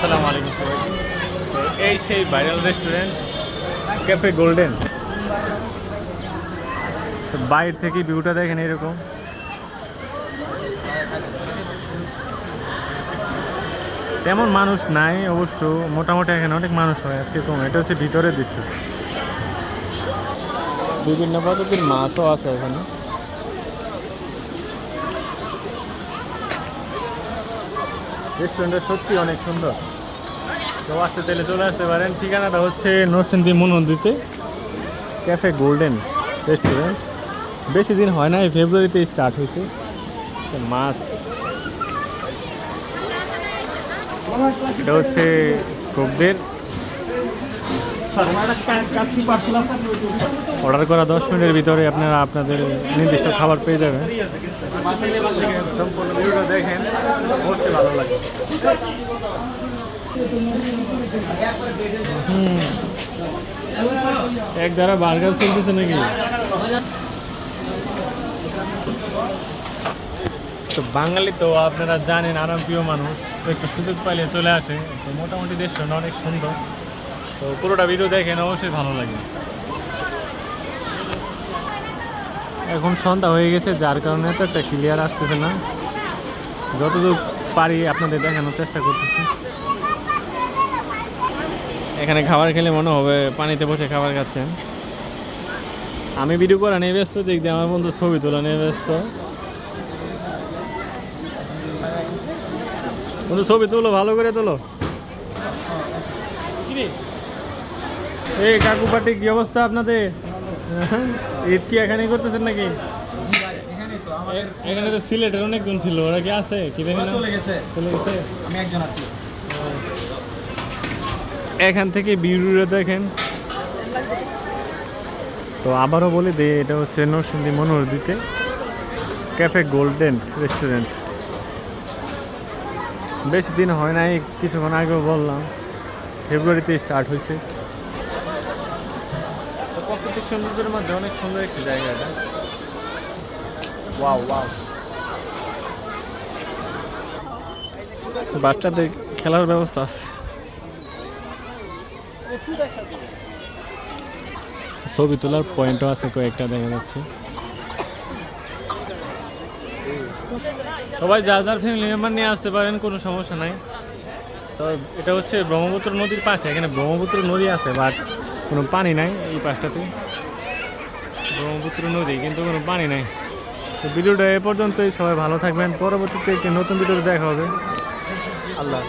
আসসালামু আলাইকুম, সবাইকে। এই সেই ভাইরাল রেস্টুরেন্ট ক্যাফে গোল্ডেন তো বাইরে থেকে ভিউটা দেখেন এরকম। তেমন মানুষ নাই অবশ্য, মোটামুটি এখানে অনেক মানুষ হয় আজকে কম। এটা হচ্ছে ভিতরের দৃশ্য। বিভিন্ন প্রজাতির মাছও আছে এখানে। রেস্টুরেন্টটা সত্যি অনেক সুন্দর। তো আসতে চাইলে চলে আসতে পারেন। ঠিকানাটা হচ্ছে নরসিংদী মনোনদীতে। ক্যাফে গোল্ডেন রেস্টুরেন্ট বেশি দিন হয় না, এই ফেব্রুয়ারিতে স্টার্ট হয়েছে। মাছ। এটা হচ্ছে কোকদের অর্ডার করা দশ মিনিটের ভিতরে আপনারা আপনাদের নির্দিষ্ট খাবার পেয়ে যাবেন। সম্পূর্ণ ভিডিওটা দেখেন, অবশ্যই ভালো লাগে। এক দ্বারা বার্গার চলতেছে নাকি? তো বাঙালি তো আপনারা জানেন আরাম প্রিয় মানুষ, তো একটু সুযোগ পাইলে চলে আসে। তো মোটামুটি দেশটা অনেক সুন্দর। তো পুরোটা ভিডিও দেখেন, অবশ্যই ভালো লাগে। এখন সন্ধ্যা হয়ে গেছে, যার কারণে তো একটা ক্লিয়ার আসতেছে না। যতদূর পারি আপনাদের দেখানোর চেষ্টা করতেছি। এখানে খাবার খেলে মনে হবে পানিতে বসে খাবার খাচ্ছেন। আমি ভিডিও করা নিয়ে ব্যস্ত দিয়ে আমার বন্ধু ছবি তোলা নিয়ে ব্যস্ত। বন্ধু ছবি তোলো ভালো করে তোলো। এই কাকু পাটি কি অবস্থা আপনাদের? ঈদ কি এখানেই করতেছেন নাকি? এখানে তো সিলেটের অনেকজন ছিল ওরা কি আছে? কি দেখেন চলে গেছে। চলে গেছে? আমি একজন আছি। এখান থেকে ভিডিওটা দেখেন। তো আবারও বলে দিই এটা হচ্ছে নরসিংদী মনোহরদিতে ক্যাফে গোল্ডেন রেস্টুরেন্ট। বেশি দিন হয় নাই কিছুক্ষণ আগেও বললাম ফেব্রুয়ারিতে স্টার্ট হয়েছে। তো প্রাকৃতিক সৌন্দর্যের মধ্যে অনেক সুন্দর একটি জায়গা এটা। Wow wow. বাচ্চাদের খেলার ব্যবস্থা আছে। ছবি তোলার পয়েন্টও আছে, কয়েকটা দেখা যাচ্ছে। সবাই যার যার ফ্যামিলি মেম্বার নিয়ে আসতে পারেন, কোনো সমস্যা নাই। তো এটা হচ্ছে ব্রহ্মপুত্র নদীর পাশে, এখানে ব্রহ্মপুত্র নদী আছে বাট কোনো পানি নাই এই পাশটাতে। ব্রহ্মপুত্র নদী, কিন্তু কোনো পানি নাই। তো ভিডিওটা এ পর্যন্তই, সবাই ভালো থাকবেন, পরবর্তীতে একটি নতুন ভিডিওতে দেখা হবে। আল্লাহ।